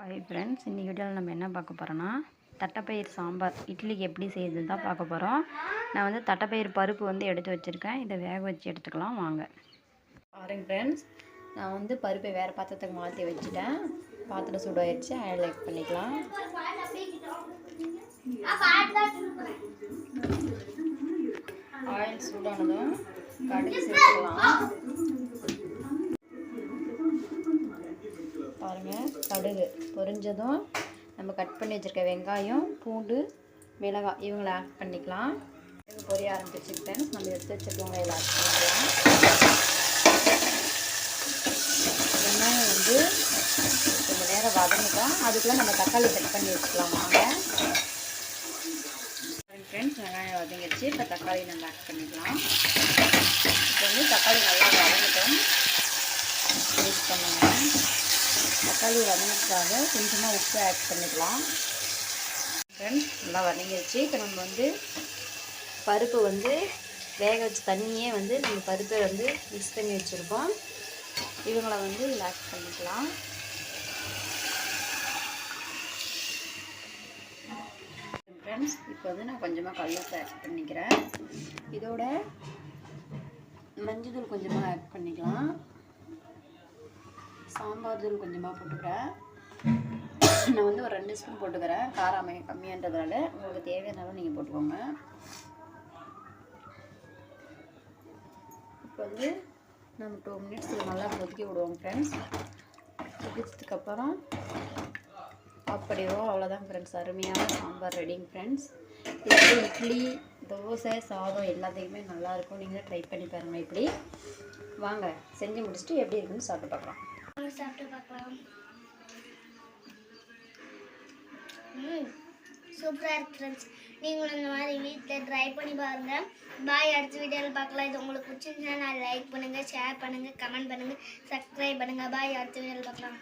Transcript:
Hi friends இன்றைக்கி வீடியோவில் நம்ம என்ன பார்க்க போகிறோன்னா தட்டைப்பயிர் சாம்பார். இட்லிக்கு எப்படி செய்யுதுன்னு தான் பார்க்க போகிறோம் நான் வந்து தட்டைப்பயிர் பருப்பு வந்து எடுத்து வச்சுருக்கேன். இதை வேக வச்சு எடுத்துக்கலாம் வாங்க. பாருங்க ஃப்ரெண்ட்ஸ் நான் வந்து பருப்பை வேறு பாத்திரத்துக்கு மாற்றி வச்சுட்டேன். பாத்திரம் சூடாயிருச்சு ஆயில் லைக் பண்ணிக்கலாம். ஆயில் சூடானதும் கடுகு சேர்த்துக்கலாம். கடுகு பொரிஞ்சதும் நம்ம கட் பண்ணி வச்சுருக்க வெங்காயம் பூண்டு மிளகாய் இவங்களை ஆட் பண்ணிக்கலாம். இது பொரிய ஆரம்பிச்சிருக்கேன் நம்ம எடுத்து வச்சுருக்கவங்க இதில் ஆட் பண்ணிக்கலாம் வெங்காயம் வந்து கொஞ்சம் நேரம் வதங்கிட்டோம். அதுக்குள்ளே நம்ம தக்காளி கட் பண்ணி வச்சுக்கலாம் வாங்க. ஃப்ரெண்ட்ஸ் வெங்காயம் வதங்கிடுச்சு. இப்போ தக்காளி நம்ம ஆட் பண்ணிக்கலாம். இப்போ வந்து தக்காளி நல்லா வதங்கிட்டோம். யூஸ் பண்ணுங்கள் தக்காளி வதங்கிறதுக்காக கொஞ்சமாக உப்பு ஆட் பண்ணிக்கலாம். ஃப்ரெண்ட்ஸ் நல்லா வதங்கிடுச்சு இப்போ நம்ம வந்து பருப்பு வந்து வேக வச்ச தண்ணியே வந்து நம்ம பருப்பை வந்து மிக்ஸ் பண்ணி வச்சுருக்கோம். இவங்களை வந்து ஆட் பண்ணிக்கலாம். ஃப்ரெண்ட்ஸ் இப்போ வந்து நான் கொஞ்சமாக கல்லுப்பு ஆட் பண்ணிக்கிறேன். இதோட மஞ்சள் கொஞ்சமாக ஆட் பண்ணிக்கலாம். சாம்பார் தூள் கொஞ்சமாக போட்டுக்கிறேன். நான் வந்து ஒரு ரெண்டு ஸ்பூன் போட்டுக்கிறேன். காரம் அமைய கம்மியான்றதால உங்களுக்கு தேவையான அளவு நீங்கள் போட்டுக்கோங்க. இப்போ வந்து நம்ம டூ மினிட்ஸ் நல்லா கொதிக்க விடுவோம் ஃப்ரெண்ட்ஸ் கொதிச்சதுக்கப்புறம் ஆஃப் பண்ணிடுவோம் அவ்வளோதான் ஃப்ரெண்ட்ஸ் அருமையான சாம்பார் ரெடிங் ஃப்ரெண்ட்ஸ் இது இட்லி தோசை சாதம் எல்லாத்துக்குமே நல்லாயிருக்கும் நீங்களே ட்ரை பண்ணி பாருங்கள் இப்படி. வாங்க செஞ்சு முடிச்சுட்டு எப்படி இருக்குன்னு சாப்பிட்டு பார்க்கலாம். வாங்க சாப்பிட்டு பார்க்கலாம். ம் சூப்பராக இருக்கு ஃப்ரெண்ட்ஸ் நீங்களும் இந்த மாதிரி வீட்டில் ட்ரை பண்ணி பாருங்கள் பாய் அடுத்த வீடியோவில் பார்க்கலாம். இது உங்களுக்கு பிடிச்சிருந்தா நான் லைக் பண்ணுங்கள் ஷேர் பண்ணுங்கள் கமெண்ட் பண்ணுங்கள் சப்ஸ்கிரைப் பண்ணுங்கள் பாய் அடுத்த வீடியோவில் பார்க்கலாம்.